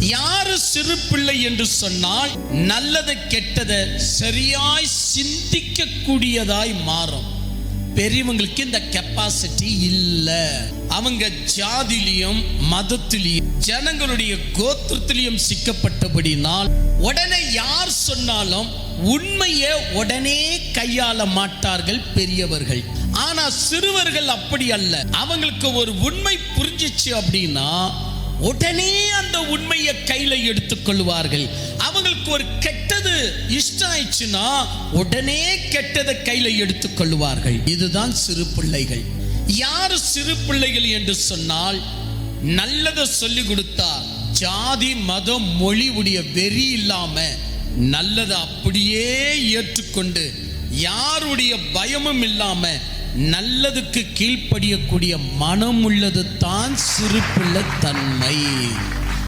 யாரு சிறு பிள்ளை என்று சொன்னால் நல்லதை கெட்டதை சரியாய் சிந்திக்க கூடியதாய் மாறும். பெரியவங்களுக்கு இந்த கெப்பாசிட்டி இல்ல. அவங்க ஜாதிலையும் மதத்திலையும் ஜனங்களுடைய கோத்திரத்திலையும் சிக்கப்பட்டபடினால் உடனே யார் சொன்னாலும் உண்மையை உடனே கையாள மாட்டார்கள் பெரியவர்கள். ஆனா சிறுவர்கள் அப்படி அல்ல. அவங்களுக்கு ஒரு உண்மை புரிஞ்சிச்சு அப்படின்னா உடனே அந்த உண்மையை கையில எடுத்துக்கொள்வார்கள் அவங்களுக்கு ஒரு கெட்டது இஷ்டம் ஆயிடுச்சுன்னா உடனே கெட்டதை கையில எடுத்துக்கொள்வார்கள் இதுதான் சிறு பிள்ளைகள். யார் சிறு பிள்ளைகள் என்று சொன்னால் நல்லதை சொல்லி கொடுத்தா ஜாதி மதம் மொழி உடைய வெறி இல்லாம நல்லதை அப்படியே ஏற்றுக்கொண்டு யாருடைய பயமும் இல்லாமல் நல்லதுக்கு கீழ்ப்படியக்கூடிய மனம் உள்ளது தான் சிறு தன்மை.